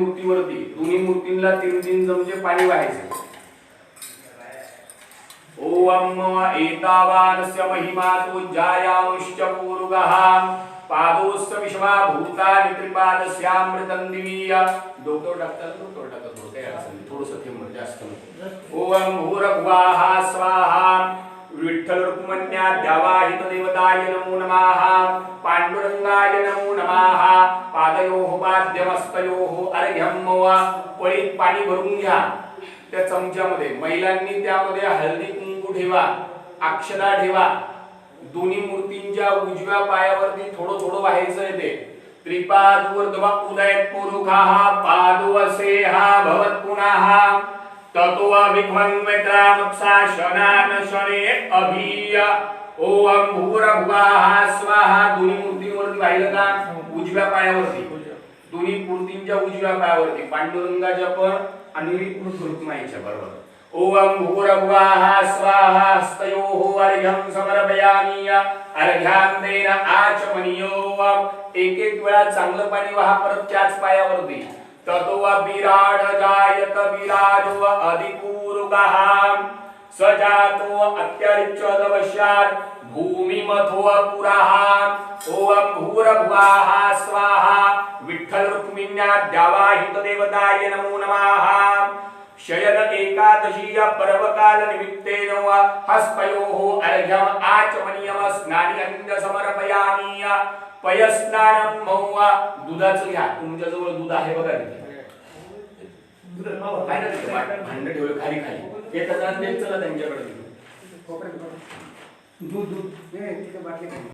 मूर्तीवरती. दोन्ही मूर्तींना तीन तीन चमचे पाणी व्हायचे. ओम एतावानस्य महिमा तो जायामुश्च पूर्वः पादोस्य विश्वा भूतानि त्रिपादस्यामृतं दिवीय डोक्यावर टाकतात डोक्यावर टाकत थोडं काही अडचण थोडंसं थेंब जास्त ओम स्वाहा रुक्मण्या नमो नमः। पाण्डुरङ्गाय नमो नमः। पादयोः पाद्यमस्तयोः अर्घ्यं मव पळीत पाणी भरून घ्या. त्या चमच्यामध्ये महिलांनी त्यामध्ये हळदी कुंकू ठेवा. अक्षदा ठेवा. दोन्ही मूर्तींच्या उजव्या पायावरती थोडं थोडं व्हायचं आहे ते. त्रिपाद ऊर्ध्व उदय पुरुखाः पादुवसेहा भवत पुनः। ततो विघ्वन्मित्रामप्सा शनान ओम भूरभुवाः स्वाहा दोन्ही मूर्तींवरती वाहिलं का उजव्या पायावरती दोन्ही मूर्तींच्या उजव्या पायावरती पांडुरंगाच्या पण आणि रुक्माईच्या बरोबर ओम भूरभुवाः स्वाहा हस्तयोः अर्घ्यं समर्पयामि अर्घ्यान्तेन आचमनीयो एक एक वेळा चांगलं पाणी वाहा परत त्याच पायावरती ततो विराड जायत विराजो अधिपूरुगः। जातो अत्यरिच्यदवश्यात् भूमिमथो पुरः। ओम भूरभुवाः स्वाहा। विठ्ठल रुक्मिण्या द्यावाहित देवताय नमो नमः। शयन एकादशी या पर्वकाल निमित्तेन वा हस्तयोः अर्घ्यम् आचमनीयम स्नानी अंग समर्पयामि पयस्नानम मौवा दुधाचं घ्या. तुमच्याजवळ दूध आहे बघा तिथे. भांड ठेवलं खाली खाली. येतात चला त्यांच्याकडे. दूध दूध. बाटली